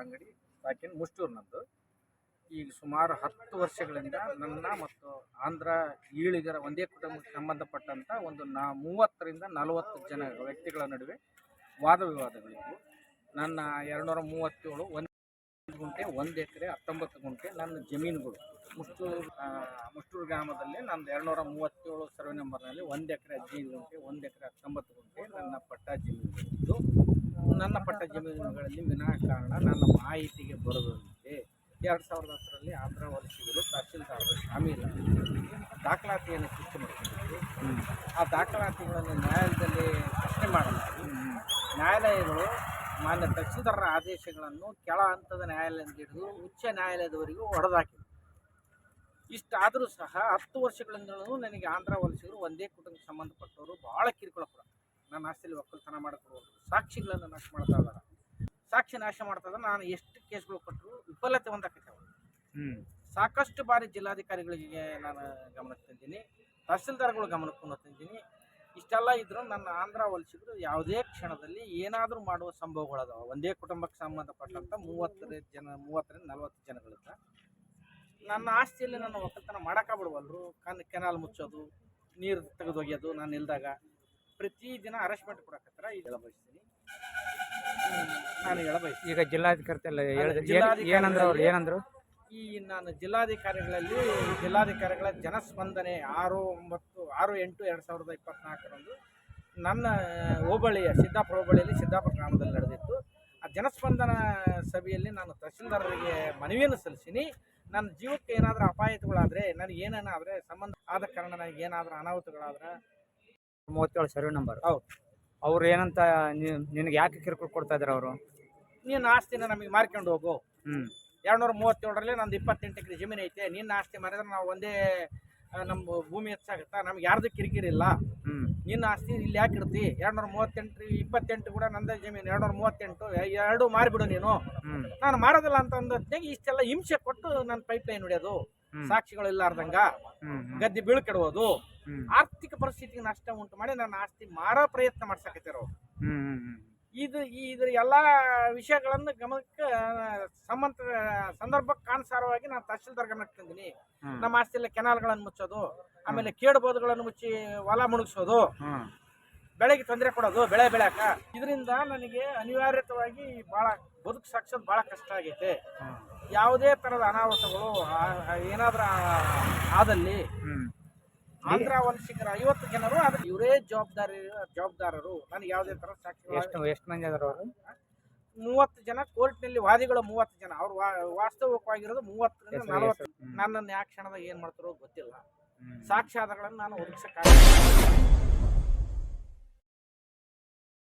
ಅಂಗಡಿ ಸಾಕಿನ ಮುಷ್ಟೂರು ಈಗ ಸುಮಾರು ಹತ್ತು ವರ್ಷಗಳಿಂದ ನನ್ನ ಮತ್ತು ಆಂಧ್ರ ಈಳಿಗರ ಒಂದೇ ಕುಟುಂಬಕ್ಕೆ ಸಂಬಂಧಪಟ್ಟಂಥ ಒಂದು ನಾ ಮೂವತ್ತರಿಂದ ನಲವತ್ತು ಜನ ವ್ಯಕ್ತಿಗಳ ನಡುವೆ ವಾದ ವಿವಾದಗಳಿದ್ವು. ನನ್ನ ಎರಡುನೂರ ಮೂವತ್ತೇಳು ಒಂದು ಗುಂಟೆ, ಒಂದು ಎಕರೆ, ಹತ್ತೊಂಬತ್ತು ಗುಂಟೆ ನನ್ನ ಜಮೀನುಗಳು. ಮುಷ್ಟೂರು ಮುಷ್ಟೂರು ಗ್ರಾಮದಲ್ಲಿ ನಂದು ಎರಡುನೂರ ಮೂವತ್ತೇಳು ಸರ್ವೆ ನಂಬರ್ನಲ್ಲಿ ಒಂದು ಎಕರೆ ಹದಿನೈದು ಗುಂಟೆ, ಒಂದು ಎಕರೆ ಹತ್ತೊಂಬತ್ತು ಗುಂಟೆ ನನ್ನ ಪಟ್ಟ ಜಮೀನುಗಳಿದ್ದು. ನನ್ನ ಪಟ್ಟ ಜಮೀನುಗಳಲ್ಲಿ ವಿನಾಕಾರಣ ನನ್ನ ಮಾಹಿತಿಗೆ ಬರದಂತೆ ಎರಡು ಸಾವಿರದ ಹತ್ತರಲ್ಲಿ ಆಂಧ್ರ ವಲಸಿಗರು ತಹಸೀಲ್ದಾರರು ಶಾಮೀಲ ದಾಖಲಾತಿಯನ್ನು ಸೃಷ್ಟಿ ಮಾಡಿಕೊಂಡಿದ್ದರು. ಆ ದಾಖಲಾತಿಗಳನ್ನು ನ್ಯಾಯಾಲಯದಲ್ಲಿ ಪ್ರಶ್ನೆ ಮಾಡಲಾಗಿ ನ್ಯಾಯಾಲಯಗಳು ಮಾನ್ಯ ತಹಸೀಲ್ದಾರರ ಆದೇಶಗಳನ್ನು ಕೆಳ ಹಂತದ ನ್ಯಾಯಾಲಯದಿಂದ ಹಿಡಿದು ಉಚ್ಚ ನ್ಯಾಯಾಲಯದವರೆಗೂ ಹೊಡೆದಾಕಿದೆ. ಇಷ್ಟಾದರೂ ಸಹ ಹತ್ತು ವರ್ಷಗಳಿಂದಲೂ ನನಗೆ ಆಂಧ್ರ ವಲಸಿಗರು ಒಂದೇ ಕುಟುಂಬಕ್ಕೆ ಸಂಬಂಧಪಟ್ಟವರು ಭಾಳ ಕಿರುಕುಳ ಕೊಡ ನನ್ನ ಆಸ್ತಿಯಲ್ಲಿ ಒಕ್ಕಲ್ತನ ಮಾಡಿಕೊಡುವುದು ಸಾಕ್ಷಿಗಳನ್ನು ನಾಶ ಮಾಡ್ತಾ ಇದ್ದಾರೆ ಸಾಕ್ಷಿ ನಾಶ ಮಾಡ್ತಾ ಇದ್ದಾರೆ ನಾನು ಎಷ್ಟು ಕೇಸ್ಗಳು ಕೊಟ್ಟರು ವಿಫಲತೆ ಹ್ಮ್. ಸಾಕಷ್ಟು ಬಾರಿ ಜಿಲ್ಲಾಧಿಕಾರಿಗಳಿಗೆ ನಾನು ಗಮನಕ್ಕೆ ತಂದೀನಿ. ತಹಸೀಲ್ದಾರ್ಗಳು ಗಮನಕ್ಕೆ ತಂದೀನಿ. ಇಷ್ಟೆಲ್ಲ ಇದ್ರೂ ನನ್ನ ಆಂಧ್ರ ವಲಸಿಗರು ಯಾವುದೇ ಕ್ಷಣದಲ್ಲಿ ಏನಾದರೂ ಮಾಡುವ ಸಂಭವಗಳದಾವ ಒಂದೇ ಕುಟುಂಬಕ್ಕೆ ಸಂಬಂಧಪಟ್ಟಂಥ ಮೂವತ್ತರ ಜನ ಮೂವತ್ತರಿಂದ ನಲವತ್ತು ಜನಗಳಿಂದ ನನ್ನ ಆಸ್ತಿಯಲ್ಲಿ ನನ್ನ ಒಕ್ಕಲ್ತನ ಮಾಡೋಕ್ಕಾಗ್ಬಿಡ್ವಲ್ರು. ಕನ್ ಕೆನಾಲ್ ಮುಚ್ಚೋದು ನೀರು ತೆಗೆದೊಗೆಯೋದು ನಾನು ಇಲ್ದಾಗ ಪ್ರತಿದಿನ ಅರೆಸ್ಟ್ಮೆಂಟ್ ಕೊಡಕತ್ತಾರ? ಈಗ ನಾನು ಹೇಳಬಯಸ್ತೀನಿ ಈಗ ಜಿಲ್ಲಾಧಿಕಾರಿ ಎಲ್ಲ ಹೇಳಿದ್ರು ಜಿಲ್ಲಾಧಿಕಾರಿ ಏನಂದ್ರು ಅವ್ರು ಏನಂದ್ರು? ಈ ನಾನು ಜಿಲ್ಲಾಧಿಕಾರಿಗಳಲ್ಲಿ ಜಿಲ್ಲಾಧಿಕಾರಿಗಳ ಜನಸ್ಪಂದನೆ ಆರು ಒಂಬತ್ತು ಆರು ಎಂಟು ಎರಡು ಸಾವಿರದ ಇಪ್ಪತ್ನಾಲ್ಕರಂದು ನನ್ನ ಹೋಬಳಿಯ ಸಿದ್ದಾಪುರ ಹೋಬಳಿಯಲ್ಲಿ ಸಿದ್ದಾಪುರ ಗ್ರಾಮದಲ್ಲಿ ನಡೆದಿತ್ತು. ಆ ಜನಸ್ಪಂದನ ಸಭೆಯಲ್ಲಿ ನಾನು ತಹಸೀಲ್ದಾರರಿಗೆ ಮನವಿಯನ್ನು ಸಲ್ಲಿಸೀನಿ. ನನ್ನ ಜೀವಕ್ಕೆ ಏನಾದರೂ ಅಪಾಯತಗಳಾದರೆ ನನಗೆ ಏನೇನಾದರೆ ಸಂಬಂಧ ಆದ ಕಾರಣ ನನಗೆ ಏನಾದರೂ ಅನಾಹುತಗಳಾದ್ರೆ ಮೂವತ್ತೇಳು ಸರ್ವೆ ನಂಬರ್ ಹೌದು. ಅವ್ರು ಏನಂತ ನಿನಗೆ ಯಾಕೆ ಕಿರುಕುಳ ಕೊಡ್ತಾ ಇದಾರೆ ಅವರು? ನೀನು ಆಸ್ತಿನ ನಮಗೆ ಮಾರ್ಕೊಂಡು ಹೋಗು. ಹ್ಮ್. ಎರಡ್ನೂರ ಮೂವತ್ತೇಳರಲ್ಲಿ ನಂದು ಇಪ್ಪತ್ತೆಂಟು ಎಕರೆ ಜಮೀನು ಐತೆ. ನಿನ್ನ ಆಸ್ತಿ ಮಾರಿದ್ರೆ ನಾವು ಒಂದೇ ನಮ್ಮ ಭೂಮಿ ಹೆಚ್ಚಾಗುತ್ತಾ? ನಮ್ಗೆ ಯಾರ್ದು ಕಿರಿಕಿರಿ ಇಲ್ಲ. ನಿನ್ನ ಆಸ್ತಿ ಇಲ್ಲಿ ಯಾಕೆ ಇರ್ತಿ ಎರಡ್ನೂರ ಮೂವತ್ತೆಂಟು ಇಪ್ಪತ್ತೆಂಟು ಕೂಡ ನಂದೇ ಜಮೀನು. ಎರಡ್ನೂರ ಮೂವತ್ತೆಂಟು ಎರಡು ಮಾರಿಬಿಡು ನೀನು. ನಾನು ಮಾರೋದಿಲ್ಲ ಅಂತ ಅಂದೊತ್ತಿನಾಗ ಇಷ್ಟೆಲ್ಲ ಹಿಂಸೆ ಕೊಟ್ಟು ನನ್ನ ಪೈಪ್ ಲೈನ್ ಹೊಡೆಯೋದು. ಸಾಕ್ಷಿಗಳು ಇಲ್ಲಾರ್ದಂಗ ಗದ್ದೆ ಬೀಳ್ಕೆಡುವುದು ಆರ್ಥಿಕ ಪರಿಸ್ಥಿತಿಗೆ ನಷ್ಟ ಉಂಟು ಮಾಡಿ ನನ್ನ ಆಸ್ತಿ ಮಾರೋ ಪ್ರಯತ್ನ ಮಾಡ್ಸಕತ್ತಿರೋ ಇದು ಈ ಇದ್ರ ಎಲ್ಲಾ ವಿಷಯಗಳನ್ನು ಗಮನಕ್ಕೆ ಸಂಬಂಧ ಸಂದರ್ಭಕ್ಕೆ ಕಾನುಸಾರವಾಗಿ ನಾನು ತಹಶೀಲ್ದಾರ್ ಗಮನಕ್ಕೆ ತಂದಿನಿ. ನಮ್ಮ ಆಸ್ತಿಯಲ್ಲಿ ಕೆನಾಲ್ಗಳನ್ನು ಮುಚ್ಚೋದು ಆಮೇಲೆ ಕೇಡುಬೋದುಗಳನ್ನು ಮುಚ್ಚಿ ಹೊಲ ಮುಳುಗಿಸೋದು ಹ್ಮ್. ಬೆಳೆಗೆ ತೊಂದರೆ ಕೊಡೋದು ಬೆಳೆ ಬೆಳೆಯಕ ಇದರಿಂದ ನನಗೆ ಅನಿವಾರ್ಯತವಾಗಿ ಭಾಳ ಬದುಕು ಸಾಕ್ಸೋದು ಭಾಳ ಕಷ್ಟ ಆಗೈತೆ. ಯಾವುದೇ ಥರದ ಅನಾಹುತಗಳು ಏನಾದರೂ ಆದಲ್ಲಿ ಆಂಧ್ರ ವಲಸಿಗರ ಐವತ್ತು ಜನರು ಆದ್ರೆ ಇವರೇ ಜವಾಬ್ದಾರಿ ಜವಾಬ್ದಾರರು. ನನಗೆ ಯಾವುದೇ ಥರ ಸಾಕ್ಷಿ ಎಷ್ಟು ಎಷ್ಟು ಮಂದಿ ಅದರ ಅವರು? ಮೂವತ್ತು ಜನ ಕೋರ್ಟ್ನಲ್ಲಿ ವಾದಿಗಳು ಮೂವತ್ತು ಜನ. ಅವ್ರು ವಾಸ್ತವಿಕವಾಗಿರೋದು ಮೂವತ್ತರಿಂದ ನಲವತ್ತು. ನನ್ನನ್ನು ಯಾವ ಕ್ಷಣದಾಗ ಏನು ಮಾಡ್ತಾರೋ ಗೊತ್ತಿಲ್ಲ. ಸಾಕ್ಷ್ಯಾಧಾರಗಳನ್ನು ನಾನು ಒದಗಿಸಕ್ಕಾಗಲ್ಲ.